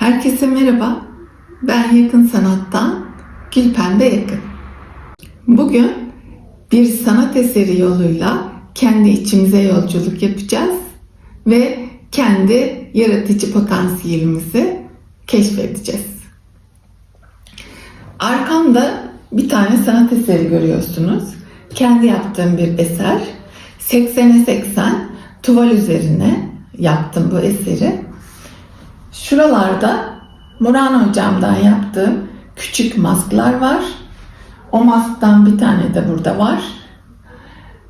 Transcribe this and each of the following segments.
Herkese merhaba. Ben Yakın Sanat'tan Gülpembe Yakın. Bugün bir sanat eseri yoluyla kendi içimize yolculuk yapacağız ve kendi yaratıcı potansiyelimizi keşfedeceğiz. Arkamda bir tane sanat eseri görüyorsunuz. Kendi yaptığım bir eser. 80'e 80 tuval üzerine yaptım bu eseri. Şuralarda Muran hocamdan yaptığım küçük masklar var. O masktan bir tane de burada var.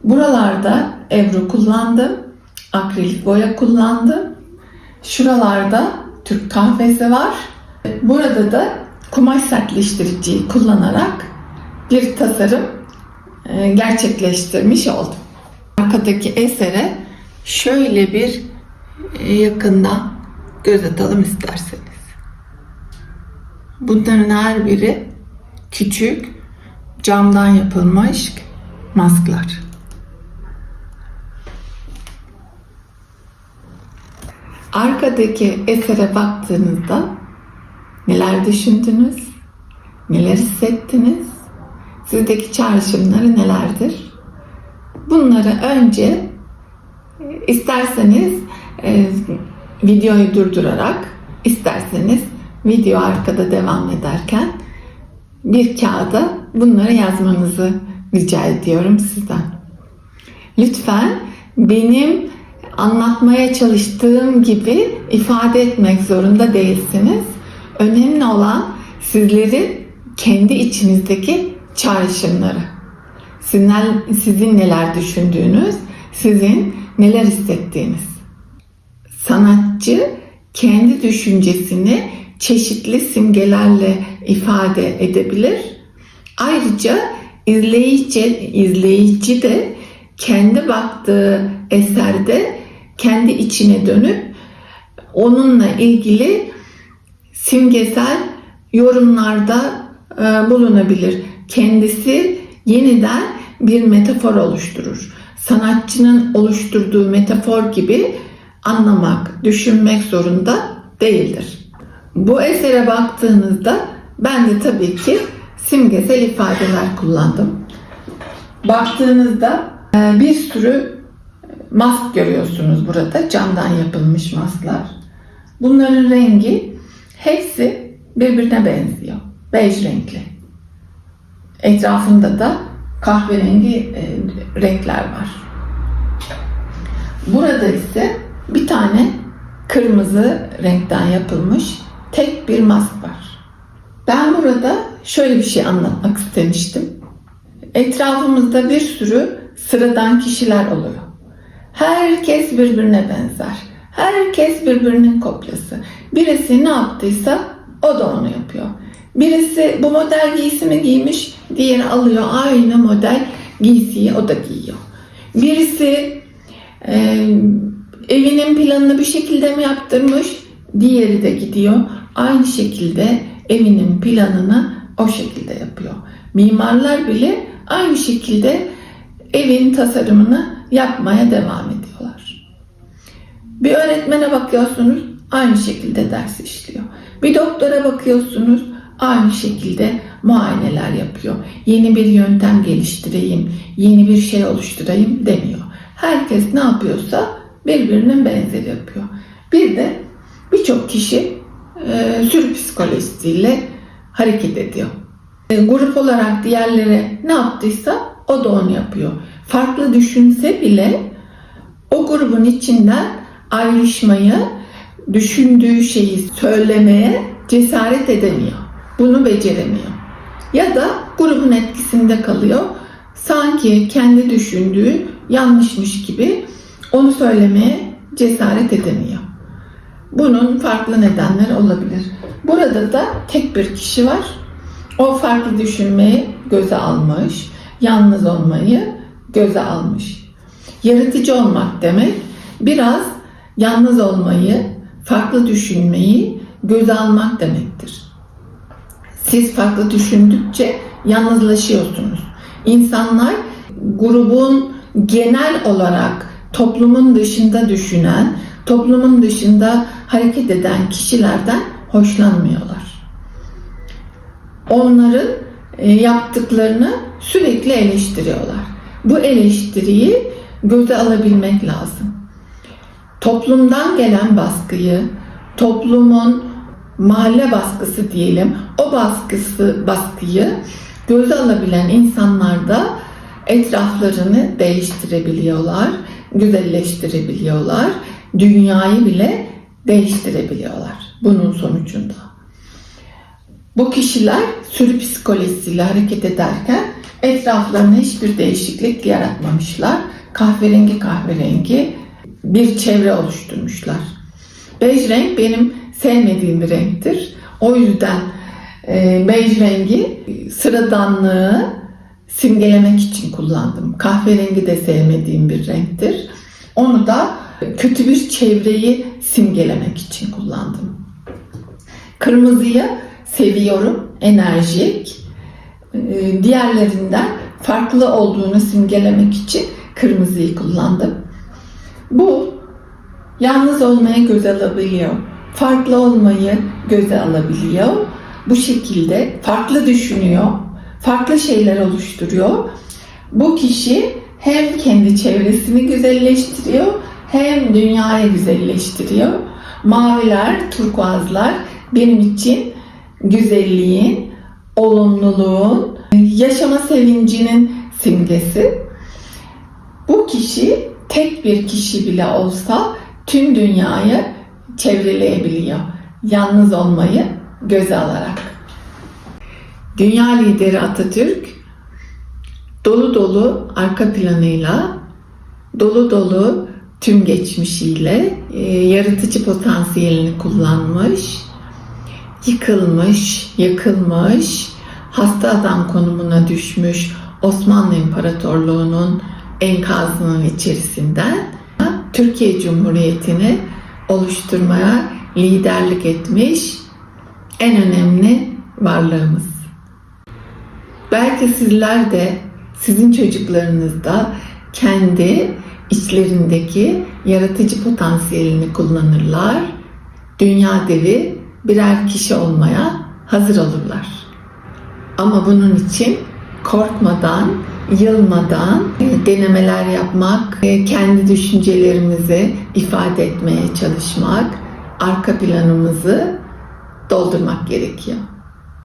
Buralarda Ebru kullandım. Akrilik boya kullandım. Şuralarda Türk kahvesi var. Burada da kumaş sertleştiriciyi kullanarak bir tasarım e, gerçekleştirmiş oldum. Arkadaki esere şöyle bir e, yakından göz atalım isterseniz. Bunların her biri küçük camdan yapılmış masklar. Arkadaki esere baktığınızda neler düşündünüz? Neler hissettiniz? Sizdeki çağrışımları nelerdir? Bunları önce isterseniz e, videoyu durdurarak, isterseniz video arkada devam ederken bir kağıda bunları yazmanızı rica ediyorum sizden. Lütfen benim anlatmaya çalıştığım gibi ifade etmek zorunda değilsiniz. Önemli olan sizlerin kendi içinizdeki çağrışımları. Sizler, sizin neler düşündüğünüz, sizin neler hissettiğiniz. Sanatçı kendi düşüncesini çeşitli simgelerle ifade edebilir. Ayrıca izleyici, izleyici de kendi baktığı eserde kendi içine dönüp onunla ilgili simgesel yorumlarda e, bulunabilir. Kendisi yeniden bir metafor oluşturur. Sanatçının oluşturduğu metafor gibi anlamak, düşünmek zorunda değildir. Bu esere baktığınızda ben de tabii ki simgesel ifadeler kullandım. Baktığınızda e, bir sürü mask görüyorsunuz burada. Camdan yapılmış masklar. Bunların rengi hepsi birbirine benziyor. Bej renkli. Etrafında da kahverengi e, renkler var. Burada ise bir tane kırmızı renkten yapılmış tek bir mask var. Ben burada şöyle bir şey anlatmak istemiştim. Etrafımızda bir sürü sıradan kişiler oluyor. Herkes birbirine benzer. Herkes birbirinin kopyası. Birisi ne yaptıysa o da onu yapıyor. Birisi bu model giysimi giymiş, diğeri alıyor aynı model giysiyi o da giyiyor. Birisi e, evinin planını bir şekilde mi yaptırmış, diğeri de gidiyor aynı şekilde evinin planını o şekilde yapıyor. Mimarlar bile aynı şekilde evin tasarımını yapmaya devam ediyorlar. Bir öğretmene bakıyorsunuz aynı şekilde ders işliyor. Bir doktora bakıyorsunuz aynı şekilde muayeneler yapıyor. Yeni bir yöntem geliştireyim, yeni bir şey oluşturayım demiyor. Herkes ne yapıyorsa birbirinin benzeri yapıyor. Bir de birçok kişi e, sürü psikolojisiyle hareket ediyor. E, grup olarak diğerleri ne yaptıysa o da onu yapıyor. Farklı düşünse bile o grubun içinden ayrışmayı, düşündüğü şeyi söylemeye cesaret edemiyor. Bunu beceremiyor. Ya da grubun etkisinde kalıyor. Sanki kendi düşündüğü yanlışmış gibi onu söylemeye cesaret edemiyor. Bunun farklı nedenleri olabilir. Burada da tek bir kişi var. O farklı düşünmeyi göze almış, yalnız olmayı göze almış. Yaratıcı olmak demek biraz yalnız olmayı, farklı düşünmeyi göze almak demektir. Siz farklı düşündükçe yalnızlaşıyorsunuz. İnsanlar grubun genel olarak toplumun dışında düşünen, toplumun dışında hareket eden kişilerden hoşlanmıyorlar. Onların e, yaptıklarını sürekli eleştiriyorlar. Bu eleştiriyi göze alabilmek lazım. Toplumdan gelen baskıyı, toplumun mahalle baskısı diyelim, o baskısı baskıyı göze alabilen insanlar da etraflarını değiştirebiliyorlar, güzelleştirebiliyorlar, dünyayı bile değiştirebiliyorlar bunun sonucunda. Bu kişiler sürü psikolojisiyle hareket ederken etraflarına hiçbir değişiklik yaratmamışlar. Kahverengi kahverengi bir çevre oluşturmuşlar. Bej renk benim sevmediğim bir renktir. O yüzden e, bej rengi sıradanlığı simgelemek için kullandım. Kahverengi de sevmediğim bir renktir. Onu da kötü bir çevreyi simgelemek için kullandım. Kırmızıyı seviyorum, enerjik. Ee, Diğerlerinden farklı olduğunu simgelemek için kırmızıyı kullandım. Bu yalnız olmayı göze alabiliyor. Farklı olmayı göze alabiliyor. Bu şekilde farklı düşünüyor. Farklı şeyler oluşturuyor. Bu kişi hem kendi çevresini güzelleştiriyor hem dünyayı güzelleştiriyor. Maviler, turkuazlar benim için güzelliğin, olumluluğun, yaşama sevincinin simgesi. Bu kişi tek bir kişi bile olsa tüm dünyayı çevreleyebiliyor. Yalnız olmayı göze alarak. Dünya lideri Atatürk dolu dolu arka planıyla, dolu dolu tüm geçmişiyle e, yaratıcı potansiyelini kullanmış, yıkılmış, yakılmış, hasta adam konumuna düşmüş Osmanlı İmparatorluğu'nun enkazının içerisinden Türkiye Cumhuriyeti'ni oluşturmaya liderlik etmiş en önemli varlığımız. Belki sizler de sizin çocuklarınızda kendi içlerindeki yaratıcı potansiyelini kullanırlar. Dünya devi birer kişi olmaya hazır olurlar. Ama bunun için korkmadan, yılmadan denemeler yapmak, kendi düşüncelerimizi ifade etmeye çalışmak, arka planımızı doldurmak gerekiyor.